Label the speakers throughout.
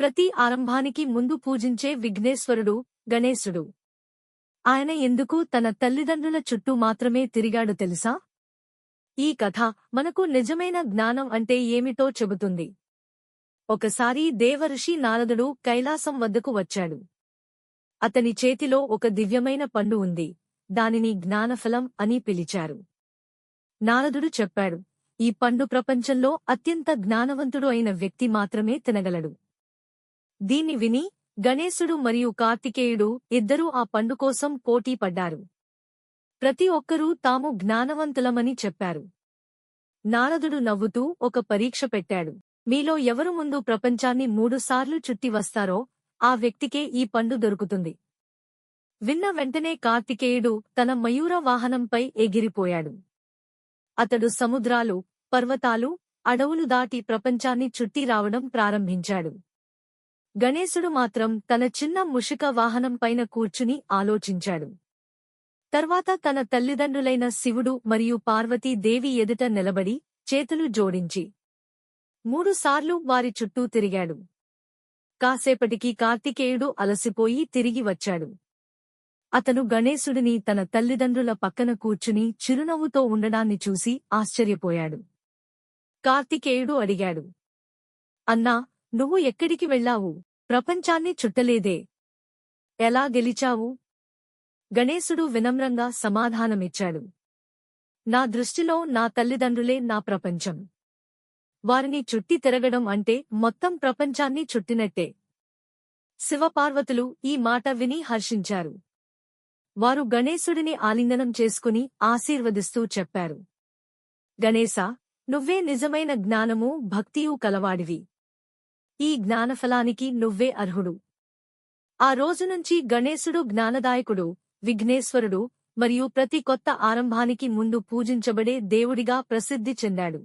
Speaker 1: ప్రతి ఆరంభానికి ముందు పూజించే విఘ్నేశ్వరుడు గణేశుడు. ఆయన ఎందుకు తన తల్లిదండ్రుల చుట్టూ మాత్రమే తిరిగాడు తెలుసా? ఈ కథ మనకు నిజమైన జ్ఞానం అంటే ఏమిటో చెబుతుంది. ఒకసారి దేవఋషి నారదుడు కైలాసం వద్దకు వచ్చాడు. అతని చేతిలో ఒక దివ్యమైన పండు ఉంది. దానిని జ్ఞానఫలం అని పిలిచారు. నారదుడు చెప్పాడు ఈ పండు ప్రపంచంలో అత్యంత జ్ఞానవంతుడు అయిన వ్యక్తి మాత్రమే తినగలడు. దీన్ని విని గణేశుడు మరియు కార్తికేయుడు ఇద్దరూ ఆ పండు కోసం పోటీ పడ్డారు. ప్రతి ఒక్కరూ తాము జ్ఞానవంతులమని చెప్పారు. నారదుడు నవ్వుతూ ఒక పరీక్ష పెట్టాడు. మీలో ఎవరు ముందు ప్రపంచాన్ని మూడుసార్లు చుట్టి వస్తారో ఆ వ్యక్తికే ఈ పండు దొరుకుతుంది. విన్న వెంటనే కార్తికేయుడు తన మయూర వాహనంపై ఎగిరిపోయాడు. అతడు సముద్రాలు పర్వతాలు అడవులు దాటి ప్రపంచాన్ని చుట్టి రావడం ప్రారంభించాడు. గణేశుడు మాత్రం తన చిన్న ముషిక వాహనం పైన కూర్చుని ఆలోచించాడు. తర్వాత తన తల్లిదండ్రులైన శివుడు మరియు పార్వతీ దేవి ఎదుట నిలబడి చేతులు జోడించి మూడుసార్లు వారి చుట్టూ తిరిగాడు. కాసేపటికి కార్తికేయుడు అలసిపోయి తిరిగి వచ్చాడు. అతను గణేశుడిని తన తల్లిదండ్రుల పక్కన కూర్చుని చిరునవ్వుతో ఉండడాన్ని చూసి ఆశ్చర్యపోయాడు. కార్తికేయుడు అడిగాడు. అన్నా నువ్వు ఎక్కడికి వెళ్ళావు? ప్రపంచాన్ని చుట్టలేదే. ఎలా గెలిచావు? గణేశుడు వినమ్రంగా సమాధానమిచ్చాడు. నా దృష్టిలో నా తల్లిదండ్రులే నా ప్రపంచం. వారిని చుట్టి తిరగడం అంటే మొత్తం ప్రపంచాన్ని చుట్టినట్టే. శివపార్వతులు ఈ మాట విని హర్షించారు. వారు గణేశుడిని ఆలింగనం చేసుకుని ఆశీర్వదిస్తూ చెప్పారు. గణేశా నువ్వే నిజమైన జ్ఞానము భక్తియు కలవాడివి. ఈ జ్ఞానఫలానికి నువ్వే అర్హుడు. ఆ రోజునుంచి గణేశుడు జ్ఞానదాయకుడు విఘ్నేశ్వరుడు మరియు ప్రతి కొత్త ఆరంభానికి ముందు పూజించబడే దేవుడిగా ప్రసిద్ధి చెందాడు.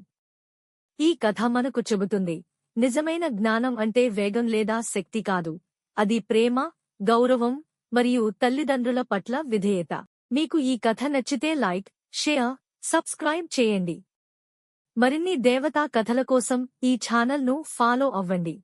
Speaker 1: ఈ కథ మనకు చెబుతుంది నిజమైన జ్ఞానం అంటే వేగం లేదా శక్తి కాదు అది ప్రేమ గౌరవం మరియు తల్లిదండ్రుల పట్ల విధేయత. మీకు ఈ కథ నచ్చితే లైక్ షేర్ సబ్స్క్రైబ్ చేయండి. మరిన్ని దేవతా కథల కోసం ఈ ఛానల్ను ఫాలో అవ్వండి.